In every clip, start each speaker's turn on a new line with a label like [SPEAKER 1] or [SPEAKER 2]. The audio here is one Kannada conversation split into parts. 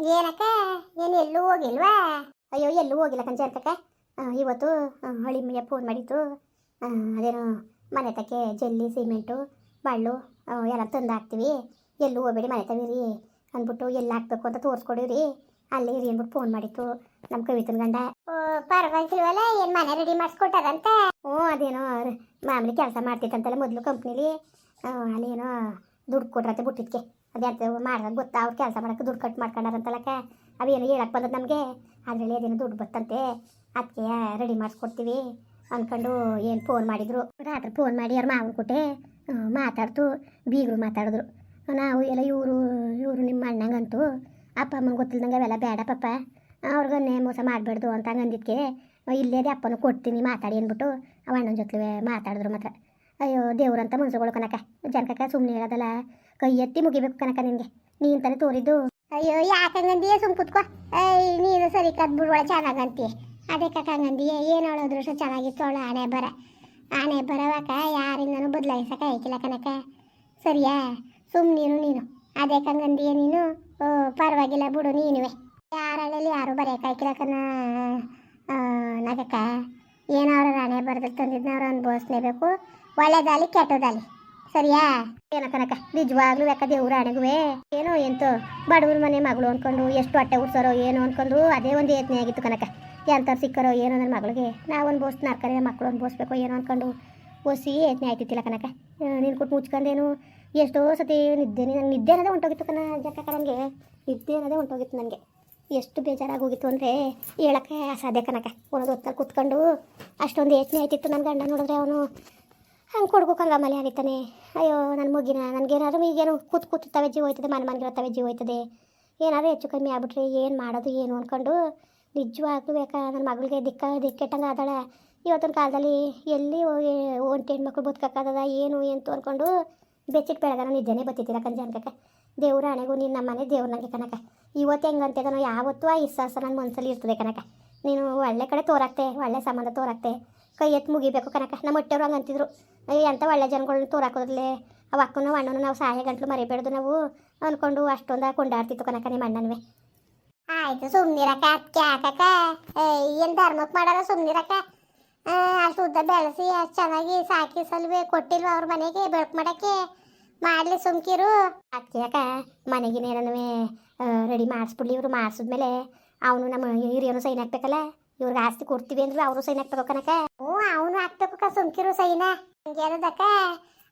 [SPEAKER 1] ಏನಕ್ಕ? ಏನು ಎಲ್ಲೂ ಹೋಗಿಲ್ವಾ? ಅಯ್ಯೋ ಎಲ್ಲೂ ಹೋಗಿಲ್ಲ ಕಂಜೆ ಅಂತಕ್ಕ ಇವತ್ತು ಹಳಿ ಮಯ್ಯ ಫೋನ್ ಮಾಡಿತ್ತು. ಅದೇನು ಮನೆ ತಕ್ಕೆ ಜಲ್ಲಿ ಸಿಮೆಂಟು ಬಳ್ಳು ಎಲ್ಲ ತಂದು ಹಾಕ್ತೀವಿ. ಎಲ್ಲೂ ಹೋಗ್ಬೇಡಿ ಮನೆ ತವಿರಿ ಅಂದ್ಬಿಟ್ಟು ಎಲ್ಲಿ ಹಾಕ್ಬೇಕು ಅಂತ ತೋರಿಸ್ಕೊಡಿವ್ರಿ. ಅಲ್ಲಿ ಇರಿ ಅಂದ್ಬಿಟ್ಟು ಫೋನ್ ಮಾಡಿತ್ತು ನಮ್ಮ ಕವಿತನ ಗಂಡ. ಓ ಪರವಾಗಿಲ್ವಲ್ಲ ಏನು ಮನೆ ರೆಡಿ ಮಾಡಿಸ್ಕೊಟ್ಟಾರಂತ ಹ್ಞೂ ಅದೇನೋ ರ- ಮಾಮೂಲಿ ಕೆಲಸ ಮಾಡ್ತಿತ್ತಂತಲ್ಲ ಮೊದಲು ಕಂಪ್ನಿಲಿ ಅಲ್ಲೇನೋ ದುಡ್ಡು ಕೊಟ್ರಂತೆ ಬಿಟ್ಟಿದ್ಕೆ. ಅದೇ ಮಾಡ್ದಾಗ ಗೊತ್ತಾ? ಅವ್ರು ಕೆಲಸ ಮಾಡಕ್ಕೆ ದುಡ್ಡು ಕಟ್ ಮಾಡ್ಕೊಂಡಾರಂತಲಕ್ಕ? ಅವೇನು ಹೇಳಕ್ಕೆ ಬಂದದ್ದು ನಮಗೆ. ಅದರಲ್ಲಿ ಏನೋ ದುಡ್ಡು ಬತ್ತಂತೆ. ಅದಕ್ಕೆ ರೆಡಿ ಮಾಡಿಸ್ಕೊಡ್ತೀವಿ ಅಂದ್ಕೊಂಡು ಏನು ಫೋನ್ ಮಾಡಿದ್ರು. ರಾತ್ರಿ ಫೋನ್ ಮಾಡಿ ಅವ್ರ ಮಾವನ ಕೊಟ್ಟೆ ಮಾತಾಡ್ತು. ಬೀಗರು ಮಾತಾಡಿದ್ರು. ನಾವು ಎಲ್ಲ ಇವರು ಇವರು ನಿಮ್ಮ ಅಣ್ಣಂಗಂತೂ ಅಪ್ಪ ಅಮ್ಮಂಗೆ ಗೊತ್ತಿಲ್ದಂಗೆ ಅವೆಲ್ಲ ಬೇಡ ಪಪ್ಪ ಅವ್ರಿಗನ್ನೇ ಮೋಸ ಮಾಡಬೇಡ್ದು ಅಂತ ಹಂಗಂದಿದ್ಕೆ ಇಲ್ಲೇದೆ ಅಪ್ಪನ ಕೊಡ್ತೀನಿ ಮಾತಾಡಿ ಅಂದ್ಬಿಟ್ಟು ಅವ ಅಣ್ಣನ ಜೊತೆ ಮಾತಾಡಿದ್ರು ಮಾತ್ರ. ಅಯ್ಯೋ, ದೇವ್ರಂತ ಮನ್ಸುಗಳು ಕನಕ ಜನಕಕ್ಕ ಸುಮ್ಮನೆ ಹೇಳೋದಲ್ಲ. ಕೈ ಎತ್ತಿ ಮುಗಿಬೇಕು ಕನಕ ನಿನಗೆ ನೀನ್ ತಾನೇ ತೋರಿದ್ದು. ಅಯ್ಯೋ ಯಾಕಂಗಂದಿಯೇ ಸುಮ್ ಕುತ್ಕೋ. ಐ ನೀನು ಸರಿ ಕದ್ಬಿಡುವ ಚೆನ್ನಾಗಂತೀಯ ಅದೇ ಕಕ್ಕಂಗಂದಿಯೇ ಏನು ಹೇಳೋದ್ರು ಸಹ ಚೆನ್ನಾಗಿತ್ತು ಅವಳು ಆಣೆ ಬರ. ಆನೆ ಬರವಾಕ ಯಾರಿಂದನು ಬದಲಾಯಿಸಕ ಐಕಿಲ್ಲ ಕನಕ. ಸರಿಯಾ? ಸುಮ್ ನೀನು ಅದೇ ಕಂಗಂದಿಯ ನೀನು? ಓ, ಪರವಾಗಿಲ್ಲ, ಬಿಡು, ನೀನುವೆ. ಯಾರಲ್ಲಿ ಯಾರು ಬರೆಯೋಕಾಯ್ಕಿಲ್ಲ ಕನ. ನಗಕ್ಕ. ಏನವ್ರ ರಾಣೆ ಬರದಲ್ಲಿ ತಂದಿದ್ನವ್ರು ಅನುಭವಿಸ್ಲೇಬೇಕು. ಒಳ್ಳೇದಾಲಿ ಕೆಟ್ಟದಾಲಿ. ಸರಿಯಾ? ಏನ ಕನಕ, ನಿಜವಾಗ್ಲೂ ಯಾಕ ದೇವ್ರ ಅಣಗುವೆ ಏನೋ ಎಂತೋ, ಬಡವ್ರ ಮನೆ ಮಗಳು ಅನ್ಕೊಂಡು ಎಷ್ಟು ಹೊಟ್ಟೆ ಉಡ್ಸಾರೋ ಏನೋ ಅನ್ಕೊಂಡು ಅದೇ ಒಂದು ಯತ್ನ ಆಗಿತ್ತು ಕನಕ. ಎಂತ ಸಿಕ್ಕರೋ ಏನೋ ನನ್ನ ಮಗಳಿಗೆ. ನಾವು ಅನ್ಭವಿಸ್ ನಾರ್ಕರೆ ಮಕ್ಕಳು ಬೋಸ್ಬೇಕು ಏನೋ ಅನ್ಕೊಂಡು ಓಸಿ ಯತ್ನ ಆಯ್ತಿತ್ತಿಲ್ಲ ಕನಕ. ನೀನು ಕೊಟ್ಟು ಮುಚ್ಕೊಂಡೇನು ಎಷ್ಟೋ ಸತಿ ನಿದ್ದೆ ನನ್ನ ನಿದ್ದೆ ಅನ್ನೋದೇ ಹೊಂಟೋಗಿತ್ತು ಕಣ ಜಕ್ಕ ನನಗೆ ನಿದ್ದೆ ಅನ್ನೋದೇ ಹೊಂಟೋಗಿತ್ತು ನನಗೆ. ಎಷ್ಟು ಬೇಜಾರಾಗಿ ಹೋಗಿತ್ತು ಅಂದರೆ ಹೇಳಕ್ಕೆ ಅಸಾಧ್ಯ ಕನಕ. ಒಂದು ಹೊತ್ತಲ್ಲಿ ಕುತ್ಕೊಂಡು ಅಷ್ಟೊಂದು ಯೋಚನೆ ಆಯ್ತಿತ್ತು ನನ್ನ ಗಂಡ ನೋಡಿದ್ರೆ ಅವನು ಹಂಗೆ ಕೊಡ್ಬೇಕು ಆಮೇಲೆ ಆಗಿತ್ತಾನೆ ಅಯ್ಯೋ ನನ್ನ ಮುಗಿನ, ನನಗೇನಾದ್ರು ಈಗೇನು ಕೂತ್ ತವೆ ಜೀವ ಹೋಯ್ತದೆ, ಮನೆ ಮನೆಗಿರತ್ತವೆ ಜೀವ ಹೋಯ್ತದೆ. ಏನಾದ್ರು ಹೆಚ್ಚು ಕಮ್ಮಿ ಆಗ್ಬಿಟ್ರೆ ಏನು ಮಾಡೋದು, ಏನು ಅಂದ್ಕೊಂಡು ನಿಜವಾಗ್ಲೂ ಬೇಕಾ ನನ್ನ ಮಗಳಿಗೆ ದಿಕ್ಕ, ದಿಕ್ಕೆಟ್ಟಂಗೆ ಆದಾಳ. ಇವತ್ತಿನ ಕಾಲದಲ್ಲಿ ಎಲ್ಲಿ ಹೋಗಿ ಒಂಟಿ ಹೆಣ್ಮಕ್ಳು ಬದುಕಕ್ಕಾಗದ, ಏನು ಏನು ತೋರ್ಕೊಂಡು ಬೆಚ್ಚಿಟ್ಟು ಬೆಳಗಾನ ನಿದ್ದೆನೇ ಬತ್ತಿದ್ದೀರ ಕಂಜ ಅನ್ಕಕ್ಕೆ. ದೇವ್ರ ಹಣೆಗೂ ನೀನು ನಮ್ಮ ಮನೆ ದೇವ್ರ ನನಗೆ ಕನಕ ಇವತ್ತು ಹೆಂಗಂತೆ ನಾವು ಯಾವತ್ತೂ ಆ ಇಸ್ಸಾಸ ನನ್ನ ಮನಸ್ಸಲ್ಲಿ ಇರ್ತದೆ ಕನಕ ನೀನು ಒಳ್ಳೆ ಕಡೆ ತೋರಾಕ್ತೆ, ಒಳ್ಳೆ ಸಂಬಂಧ ತೋರಾಕ್ತೆ. ಕೈ ಎತ್ತು ಮುಗಿಬೇಕು ಕನಕ ನಮ್ಮ ಹೊಟ್ಟೆವ್ರು ಹಂಗೆ ಅಂತಿದ್ರು. ಅಯ್ಯೋ ಎಂಥ ಒಳ್ಳೆ ಜನಗಳನ್ನ ತೋರಾಕೋದ್ಲೆ ಅವ ಅಕ್ಕನ ಅಣ್ಣನೂ ನಾವು ಸಹಾಯ ಗಂಟ್ಲು ಮರಿಬೇಡ್ದು ನಾವು. ಅಂದ್ಕೊಂಡು ಅಷ್ಟೊಂದು ಕೊಂಡಾಡ್ತಿತ್ತು ಕನಕ ನಿಮ್ಮ ಅಣ್ಣನವೇ ಆಯ್ತು ಸುಮ್ಮನಿರಕ ಅದಕ್ಕೆ ಹಾಕಕ್ಕ. ಏನು ಧರ್ಮಕ್ಕೆ ಮಾಡಾರ ಸುಮ್ಮನಿರಕ ಅಷ್ಟು ಉದ್ದ ಬೆಳೆಸಿ ಅಷ್ಟು ಚೆನ್ನಾಗಿ ಸಾಕಿ ಸಲ್ವೆ ಕೊಟ್ಟಿಲ್ವ ಅವ್ರ ಮನೆಗೆ ಬೆಳಕು ಮಾಡಕ್ಕೆ? ಮಾಡಲಿ ಸುಮ್ಕಿರು. ಅದಕ್ಕೆ ಯಾಕ? ಮನೆಗಿನೇನೂ ರೆಡಿ ಮಾಡಿಸ್ಬಿಡ್ಲಿ ಇವರು ಮಾಡಿಸಿದ್ಮೇಲೆ ಅವನು ನಮ್ಮ ಹಿರಿಯರು ಸೈನ್ ಹಾಕ್ಬೇಕಲ್ಲ? ಇವ್ರಿಗೆ ಆಸ್ತಿ ಕೊಡ್ತೀವಿ ಅಂದ್ರೆ ಅವರು ಸೈನ್ ಹಾಕ್ಬೇಕು ಕನಕ. ಹ್ಞೂ ಅವನು ಹಾಕ್ಬೇಕು ಸುಮ್ಕಿರು ಸೈನ. ಹಂಗೇನದಕ್ಕ?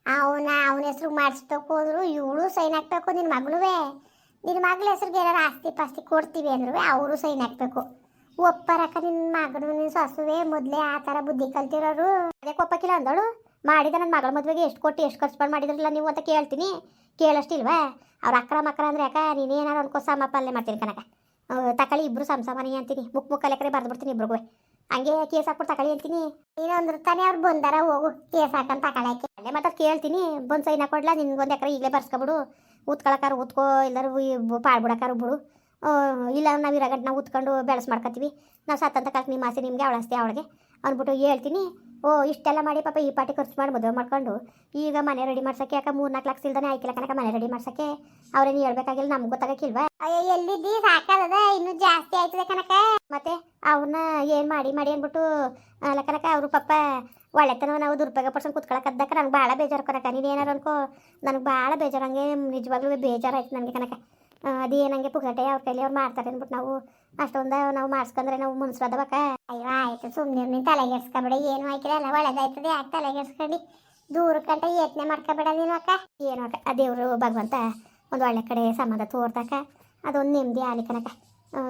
[SPEAKER 1] ಅವನ ಅವನ ಹೆಸರು ಮಾಡಿಸ್ಬೇಕು ಅಂದ್ರು ಇವಳು ಸೈನ್ ಹಾಕ್ಬೇಕು ನಿನ್ನ ಮಗಳುವೆ. ನಿನ್ನ ಮಗಳ ಹೆಸ್ರಿಗೆ ಏನಾರು ಆಸ್ತಿ ಪಾಸ್ತಿ ಕೊಡ್ತೀವಿ ಅಂದ್ರು ಅವರು ಸೈನ್ ಹಾಕ್ಬೇಕು. ಒಪ್ಪರಕ್ಕ ನಿನ್ನ ಮಗಳು ನಿನ್ನ ಸೊಸುವೆ ಮೊದಲೇ ಆ ಥರ ಬುದ್ಧಿ ಕಲ್ತಿರೋರು. ಅದಕ್ಕೆ ಒಪ್ಪಕ್ಕಿಲ್ಲ ಅಂದಳು. ಮಾಡಿದ ನನ್ನ ಮಗಳ ಮದುವೆಗೆ ಎಷ್ಟು ಕೊಟ್ಟು ಎಷ್ಟು ಖರ್ಚು ಮಾಡಿ ಮಾಡಿದ್ರಲ್ಲ ನೀವು ಅಂತ ಕೇಳ್ತೀನಿ. ಕೇಳಷ್ಟಿಲ್ವಾ? ಅವ್ರ ಅಕ್ರ ಮಕ್ಕಳ ಅಂದ್ರೆ ಯಾಕ? ನೀನೇನಾರು ಅನ್ಕೋ ಸಮ ಪಲ್ಲೆ ಮಾಡ್ತೀನಿ ಕನಕ ತಕಳಿ ಇಬ್ರು ಸಂಸಮನಿ ಅಂತೀನಿ. ಮುಕ್ ಮುಕ್ಕಲೆ ಲೆಕ್ಕರೆ ಬರ್ದು ಬಿಡ್ತೀನಿ ಇಬ್ರಿಗೂ. ಹಂಗೆ ಕೇಸ್ ಹಾಕ್ಬಿಟ್ಟು ತಕಳಿ ಅಂತೀನಿ. ಏನಂದ್ರೆ ತಾನೇ ಅವ್ರು ಬಂದಾರ, ಹೋಗು. ಕೇಸ್ ಹಾಕಂತ ತಕಳಕ್ಕೆ ಅಲ್ಲೇ ಮತ್ತೆ ಕೇಳ್ತೀನಿ. ಬಂದು ಸೈನ್ ಹಾಕೊಡ್ಲಾ ನಿನ್ಗೊಂದು ಎಕರೆ ಈಗಲೇ ಬರ್ಸ್ಕೊಬಿಡು. ಊತ್ಕೊಳಕಾರ ಉತ್ಕೋ ಎಲ್ಲರೂ ಪಾಡ್ಬಿಡಕ್ಕಾರ ಬಿಡು. ಇಲ್ಲ ನಾವು ಇರಗಂಟ ನಾವು ಉತ್ಕೊಂಡು ಬೆಳೆಸ್ ಮಾಡ್ಕೊತೀವಿ ನಾವು ಸತ್ತಂತ ಕಾಲಕ್ಕೆ ನಿಮ್ಮ ಆಸೆ ನಿಮಗೆ ಅವಳಸ್ತೆ ಅವಳಿಗೆ. ಅಂದ್ಬಿಟ್ಟು ಹೇಳ್ತೀನಿ. ಓ ಇಷ್ಟೆಲ್ಲ ಮಾಡಿ ಪಾಪ ಈ ಪಾಟಿ ಖರ್ಚು ಮಾಡಿ ಮದುವೆ ಮಾಡ್ಕೊಂಡು ಈಗ ಮನೆ ರೆಡಿ ಮಾಡ್ಸೋಕ್ಕೆ ಯಾಕೆ ಮೂರು ನಾಲ್ಕು ಲಕ್ಷ ಇಲ್ದಾನೆ ಆಯ್ಕಿಲ್ಲ ಕನಕ ಮನೆ ರೆಡಿ ಮಾಡ್ಸೋಕ್ಕೆ. ಅವ್ರೇನು ಹೇಳ್ಬೇಕಾಗಿಲ್ಲ ನಮ್ಗೆ ಗೊತ್ತಾಗಕ್ಕಿಲ್ವಾ? ಎಲ್ಲಿದ್ದೀ? ಸಾಕಾಗದ ಇನ್ನೂ ಜಾಸ್ತಿ ಆಯ್ತದೆ ಕನಕ ಮತ್ತೆ ಅವ್ರನ್ನ ಏನು ಮಾಡಿ ಮಾಡಿ ಅಂದ್ಬಿಟ್ಟು ಅಲ್ಲ ಕನಕ ಅವರು ಪಾಪ ಒಳ್ಳೆತನ ನಾವು ದುರುಪಯೋಗ ಪಡ್ಸಂಗೆ ಕುತ್ಕೊಳಕದ್ದಕ್ಕ ನಂಗೆ ಭಾಳ ಬೇಜಾರು ಕನಕ ನೀನು ಏನಾರು ಅನ್ಕೋ ನನಗೆ ಭಾಳ ಬೇಜಾರು ಹಂಗೆ ನಿಜವಾಗ್ಲೂ ಬೇಜಾರಾಯ್ತು ನನಗೆ ಕನಕ ಅದೇನಂಗೆ ಪುಗಟೆ ಅವ್ರ ಕೈಲಿ ಅವ್ರು ಮಾಡ್ತಾರೆ ಅಂದ್ಬಿಟ್ಟು ನಾವು ಅಷ್ಟೊಂದು ನಾವು ಮಾಡಿಸ್ಕೊಂಡ್ರೆ ನಾವು ಮುನ್ಸ್ರದವಕ್ಕ ಅಯ್ಯೋ, ಆಯ್ತು ಸುಮ್ಮನೆ ನೀನು ತಲೆಗೆಡ್ಸ್ಕೊಬೇಡ ಏನು ಹಾಕಿಲ್ಲ ಎಲ್ಲ ಒಳ್ಳೇದಾಯ್ತದೆ, ಯಾಕೆ ತಲೆಗೆಡ್ಸ್ಕೊಂಡು ದೂರ ಕಂಟ ಯತ್ನೆ ಮಾಡ್ಕೊಬೇಡ ನೀನು ಅಕ್ಕ. ಏನು ಅಕ್ಕ, ಆ ದೇವರು ಭಗವಂತ ಒಂದು ಒಳ್ಳೆ ಕಡೆ ಸಂಬಂಧ ತೋರ್ತಕ್ಕ ಅದೊಂದು ನೆಮ್ಮದಿ ಆಲಿ ಕನಕ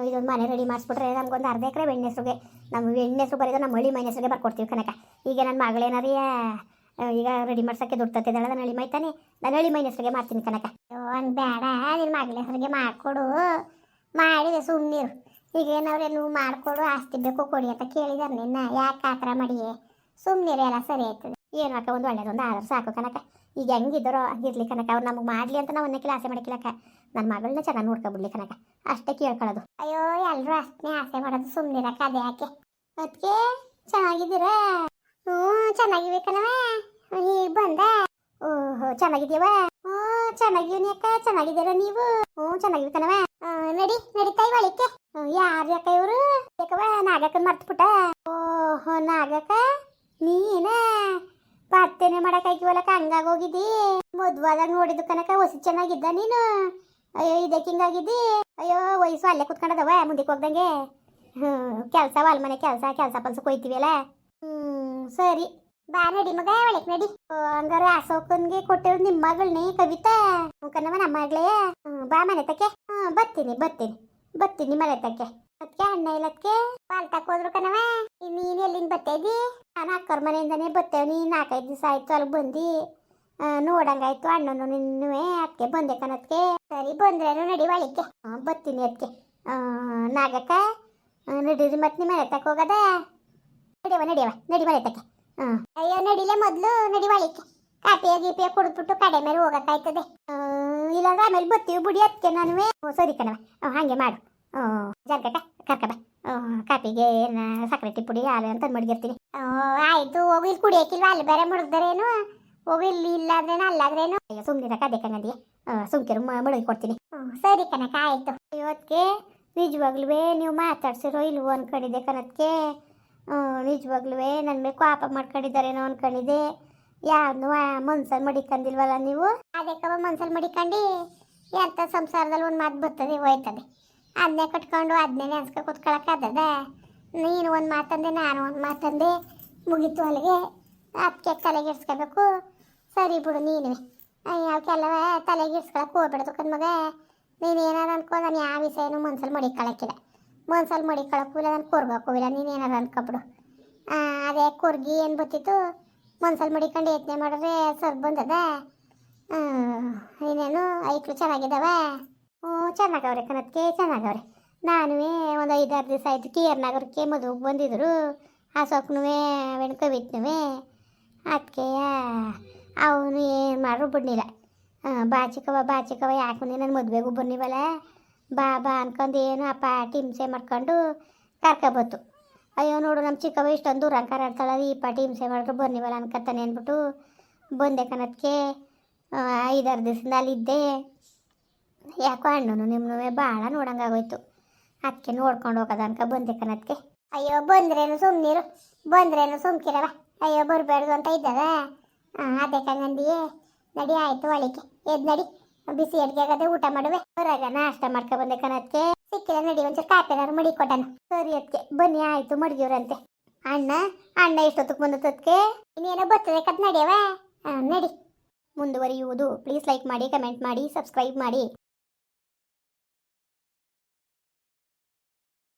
[SPEAKER 1] ಇದೊಂದು ಮನೆ ರೆಡಿ ಮಾಡಿಸ್ಬಿಟ್ರೆ ನಮ್ಗೊಂದು ಅರ್ಧ ಎಕರೆ ಬೆಣ್ಣೆಸ್ರಿಗೆ ನಮ್ಮ ಬೆಣ್ಣೆಸ್ರು ಬರೀದು ನಮ್ಮ ಹಳ್ಳಿ ಮನೆ ಬರ್ಕೊಡ್ತೀವಿ ಕನಕ ಈಗ ನನ್ನ ಮಗಳೇನಾರೀ ಈಗ ರೆಡಿ ಮಾಡ್ಸಕ್ಕೆ ದುಡ್ಡು ತತ್ತಿದ್ದಾಳೆ ನನ್ನ ಹಳ್ಳಿ ಮೈತಾನೆ ನಾನು ಹಳ್ಳಿ ಮೈನ ಹೆಸರಿಗೆ ಮಾಡ್ತೀನಿ ಕನಕ ಒಂದು ಬೇಡ ನಿನ್ನ ಮಗಳ ಹೆಸರಿಗೆ ಮಾಡಿಕೊಡು. ಮಾಡಿದೆ ಸುಮ್ಮನಿರು ಈಗ ಏನವ್ರೇನು ಮಾಡಿಕೊಡು, ಆಸ್ತಿ ಬೇಕು ಕೊಡಿ ಅಂತ ಕೇಳಿದಾರೆ ನಿನ್ನ. ಯಾಕೆ ಆ ಥರ ಮಾಡಿ ಸುಮ್ಮನಿರು ಎಲ್ಲ ಸರಿ ಆಯ್ತದೆ. ಏನು ಅಕ್ಕ, ಒಂದು ಒಳ್ಳೇದೊಂದು ಆದ್ರೆ ಸಾಕು ಕನಕ ಈಗ ಹೆಂಗಿದ್ದಾರೋ ಹಂಗಿರ್ಲಿ ಕನಕ ಅವ್ರು ನಮಗೆ ಮಾಡಲಿ ಅಂತ ನಾವು ಒಂದಕ್ಕೆ ಆಸೆ ಮಾಡ್ಕಿಲಕ್ಕ ನನ್ನ ಮಗಳನ್ನ ಚೆನ್ನಾಗಿ ನೋಡ್ಕೊಬಿಡ್ಲಿ ಕನಕ ಅಷ್ಟೇ ಕೇಳ್ಕೊಳ್ಳೋದು. ಅಯ್ಯೋ ಎಲ್ಲರೂ ಅಷ್ಟೇ ಆಸೆ ಮಾಡೋದು ಸುಮ್ಮನಿರಕ್ಕ ಅದೇ ಯಾಕೆ? ಅದಕ್ಕೆ ಚೆನ್ನಾಗಿದ್ದೀರಾ? ಹ್ಞೂ, ಚೆನ್ನಾಗಿವೆ ಈಗ ಬಂದ? ಓಹೋ ಚೆನ್ನಾಗಿದ್ದೀವ ಹ್ಞೂ ಚೆನ್ನಾಗಿವ್ನಿ ಅಕ್ಕ, ಚೆನ್ನಾಗಿದ್ದೀರ ನೀವು? ಹ್ಞೂ ಚೆನ್ನಾಗಿವಿ ನಡಿ ನಡಿ, ನಡಿತಾ ಇವಳಿಕೆ ಯಾರು ಯಾಕ ಇವರು? ಯಾಕವ ನಾಗಕ್ಕನ್ ಮರ್ತ್ಬಿಟ್ಟ. ಓಹೋ, ನಾಗಕ್ಕ, ನೀನ? ಪತ್ತೇನೆ ಮಾಡಕ್ಕಾಗಿವಲ್ಲಕ್ಕ ಹಂಗಾಗೋಗಿದ್ದಿ ಮದ್ವಾದಾಗ ನೋಡಿದ್ದು ಕನಕ ಹೊಸ ಚೆನ್ನಾಗಿದ್ದ ನೀನು? ಅಯ್ಯೋ ಇದಕ್ಕೆ ಹಿಂಗಾಗಿದ್ದಿ? ಅಯ್ಯೋ, ವಯಸ್ಸು ಅಲ್ಲೇ ಕುತ್ಕೊಂಡದವ ಮುಂದಕ್ಕೆ ಹೋಗ್ದಂಗೆ. ಹ್ಞೂ ಕೆಲಸ ವಾಲ್ ಮನೆ ಕೆಲಸ ಕೆಲಸ ಪಲ್ಸಕ್ಕೆ ಹೋಯ್ತೀವಲ್ಲ ಹ್ಞೂ ಸರಿ. ಬಾ ನಡಿ ಮಗ ಒಳಕ್ ನಡಿ ಹಂಗಾರೆ ಅಶೋಕನ್ಗೆ ಕೊಟ್ಟಿರೋದು ನಿಮ್ಮ ಮಗಳನ್ನೇ ಕವಿತಾ ಮುಖನವ ನಮ್ಮ ಮಗಳೇ ಬಾ ಮನೆ ತಕ್ಕೆ ಹ್ಞೂ ಬರ್ತೀನಿ ಬರ್ತೀನಿ ಬರ್ತೀನಿ ಮನೆ ತಕ್ಕೆ ಅದಕ್ಕೆ ಅಣ್ಣ ಇಲ್ಲದಕ್ಕೆ ಪಾಲ್ ಹೋದ್ರು ಕಣವ ನೀನು ಎಲ್ಲಿಂದ ಬರ್ತಾ ಇದ್ದಿ ನಾನು ಅಕ್ಕರ ಮನೆಯಿಂದನೇ ಬರ್ತೇವೆ ನೀನು ನಾಲ್ಕೈದು ದಿವಸ ಆಯ್ತು ಅಲ್ಲಿ ಬಂದಿ ನೋಡಂಗಾಯ್ತು ಅಣ್ಣನು ನಿನ್ನುವೆ ಅದಕ್ಕೆ ಬಂದೆ ಕಣದಕ್ಕೆ ಸರಿ ಬಂದ್ರೇನು ನಡಿ ಒಳಕ್ಕೆ ಹ್ಞೂ ಬರ್ತೀನಿ ಅದಕ್ಕೆ ನಾಗಕ್ಕ ನಡೀರಿ ಮತ್ತೆ ನಿಮ್ಮ ಮನೆ ತಕ್ಕ ಹೋಗದ ನಡಿಯವ ನಡಿಯವ ನಡಿ ಮನೆ ತಕ್ಕೆ ಅಯ್ಯೋ, ನಡಿಲೆ ಮೊದಲು ನಡಿ ಒಳಕ್ಕೆ. ಕಾಪಿಯ ಗೀಪಿಯ ಕುಡಿದ್ಬಿಟ್ಟು ಕಡೆ ಮೇಲೆ ಹೋಗಕ್ಕಾಯ್ತದೆ. ಇಲ್ಲಾಂದ್ರೆ ಆಮೇಲೆ ಬತ್ತೀವಿ ಬಿಡಿ ಅದಕ್ಕೆ ಹ್ಞೂ ಸರಿ ಕಣವ ಹಾಗೆ ಮಾಡು. ಕರ್ಕ ಕರ್ಕಬ. ಕಾಪಿಗೆ ಸಕ್ಕರೆ ಪುಡಿ, ಹಾಲು ಅಂತ ಮಡಗಿರ್ತೀನಿ. ಆಯ್ತು, ಹೋಗಿ, ಇಲ್ಲಿ ಕುಡಿಯಕ್ಕಿಲ್ವ? ಅಲ್ಲಿ ಬೇರೆ ಮುಳುಗ್ದಾರೇನು ಹೋಗಿ, ಇಲ್ಲಿ ಇಲ್ಲಾದ್ರೇನು, ಅಲ್ಲಾದ್ರೇನು? ಅಯ್ಯೋ ಸುಮ್ಮನೆ ಕದೆ ಕಣದಿ ಸುಮ್ಕಿರು ಮುಳುಗಿ ಕೊಡ್ತೀನಿ. ಸರಿ ಕಣಕ ಆಯ್ತು. ಇವತ್ತಿಗೆ ನಿಜವಾಗ್ಲೂ ನೀವು ಮಾತಾಡ್ಸಿರೋ ಇಲ್ವೋ ಅನ್ಕೊಂಡಿದ್ದೆ ಕನಕ್ಕೆ ನಿಜವಾಗ್ಲೂ ನನ್ನ ಮೇಲೆ ಕೋಪ ಮಾಡ್ಕೊಂಡಿದ್ದಾರೇನೋ ಅನ್ಕೊಂಡಿದ್ದೆ. ಯಾವ್ದು ಮನ್ಸಲ್ಲಿ ಮಡಿಕಂದಿಲ್ವಲ್ಲ ನೀವು? ಅದಕ್ಕವ ಮನ್ಸಲ್ಲಿ ಮಡಿಕಂಡು ಎಂಥ ಸಂಸಾರದಲ್ಲಿ ಒಂದು ಮಾತು ಬರ್ತದೆ, ಹೋಯ್ತದೆ. ಅದನ್ನೇ ಕಟ್ಕೊಂಡು ಅದನ್ನೇ ನೆನ್ಸ್ಕ ಕೂತ್ಕೊಳಕ್ಕಾಗದ ನೀನು ಒಂದು ಮಾತಂದೆ, ನಾನು ಒಂದು ಮಾತಂದೆ. ಮುಗೀತು ಅಲ್ಲಿಗೆ. ಅದಕ್ಕೆ ತಲೆಗೆಡ್ಸ್ಕೋಬೇಕು ಸರಿ ಬಿಡು ನೀನು. ಅವಕ್ಕೆಲ್ಲ ತಲೆಗಿಡ್ಸ್ಕೊಳಕ್ಕೆ ಹೋಗ್ಬಿಡ್ತು ಕಣ್ಮಗ. ನೀನು ಏನಾರು ಅನ್ಕೋ, ನಾನು ಯಾವ ವಿಷಯನೂ ಮನ್ಸಲ್ಲಿ ಮಡಿಕೊಳಕ್ಕಿಲ್ಲ. ಮನ್ಸಲ್ಲಿ ಮಡಿಕೊಳಕ್ಕೂ ಇಲ್ಲ ನಾನು ಇಲ್ಲ ನೀನು ಏನಾರು ಅನ್ಕೊಬಿಡು ಅದೇ ಕೊರ್ಗಿ ಏನು ಬತ್ತಿತ್ತು, ಮನ್ಸಲ್ಲಿ ಮಡಿಕೊಂಡು ಯತ್ನೆ ಮಾಡಿದ್ರೆ ಸರ್ ಬಂದದ. ಇನ್ನೇನು, ಐಕ್ಳು ಚೆನ್ನಾಗಿದ್ದಾವ? ಹ್ಞೂ ಚೆನ್ನಾಗವ್ರೆ ಕನತ್ಕೆ ಚೆನ್ನಾಗವ್ರೆ. ನಾನು ಒಂದು ಐದಾರು ದಿವಸ ಆಯಿತು ಕೇರ್ನಗರಕ್ಕೆ ಮದುವೆಗೆ ಬಂದಿದ್ರು. ಆ ಅವನ ಕವಿತ್ನುವೆ ಅದಕ್ಕೆ ಅವನು ಏನು ಮಾಡ್ರು ಬಿಡ್ನಿಲ್ಲ ಬಾಚಿಕವ ಬಾಚಿಕವ, ಯಾಕೆ ನನ್ನ ಮದುವೆಗೂ ಬನ್ನಿವಲ್ಲ ಬಾ ಬಾ ಅನ್ಕೊಂಡು ಏನು ಅಪ್ಪ ಹಿಂಸೆ ಮಾಡ್ಕೊಂಡು ಕರ್ಕೊಬತ್ತು. ಅಯ್ಯೋ ನೋಡು ನಮ್ಮ ಚಿಕ್ಕವ ಇಷ್ಟೊಂದು ದೂರ ಆಡ್ತಾಳಲ್ಲ, ಈ ಪಾಟಿ ಹಿಂಸೆ ಮಾಡಿದ್ರು ಬನ್ನಿವಲ್ಲ ಅನ್ಕತ್ತಾನೆ ಅಂದ್ಬಿಟ್ಟು ಬಂದೆ ಕಣದಕ್ಕೆ ಐದಾರು ದಿವಸದಿಂದ ಅಲ್ಲಿದ್ದೆ. ಯಾಕೋ ಅಣ್ಣನು ನಿಮ್ಮನ್ನು ಭಾಳ ನೋಡಂಗಾಗೋಯ್ತು ಅದಕ್ಕೆ ನೋಡ್ಕೊಂಡು ಹೋಗೋದ ಅನ್ಕ ಬಂದೆ ಕನತ್ಕೆ ಅಯ್ಯೋ ಬಂದ್ರೇನು ಸುಮ್ಮನಿರು ಬಂದ್ರೇನು ಸುಮ್ಕಿರವ. ಅಯ್ಯೋ ಬರಬೇಡ್ದು ಅಂತ ಇದ್ದದ. ಅದೇ ಕಂಗಂದಿಯೇ ನಡಿ, ಆಯಿತು ಒಳಿಕೆ ಎದ್ ನಡಿ. ಬಿಸಿ ಅಡ್ಗೆ ಆಗದೆ ಊಟ ಮಾಡುವೆ. ಹೊರಗ ನಾಷ್ಟ ಮಾಡ್ಕೊ ಬಂದೆ ಕಣಕ್ಕೆ. ಸಿಕ್ಕಿಲ್ಲ ನಡಿ, ಒಂಚೂರು ಕಾಪೇನಾರು ಮಡಿ ಕೊಟ್ಟನು ಸರಿ ಅದಕ್ಕೆ ಬನ್ನಿ, ಆಯ್ತು, ಮಡ್ಗಿವ್ರಂತೆ. ಅಣ್ಣ ಅಣ್ಣ ಎಷ್ಟೊತ್ತಕ್ಕೆ ಬಂದ ತದಕ್ಕೆ ಇನ್ನೇನೋ ಬರ್ತದೆ, ಕತ್ ನಡಿಯವ? ನಡಿ. ಮುಂದುವರಿಯುವುದು. ಪ್ಲೀಸ್ ಲೈಕ್ ಮಾಡಿ ಕಮೆಂಟ್ ಮಾಡಿ ಸಬ್ಸ್ಕ್ರೈಬ್ ಮಾಡಿ.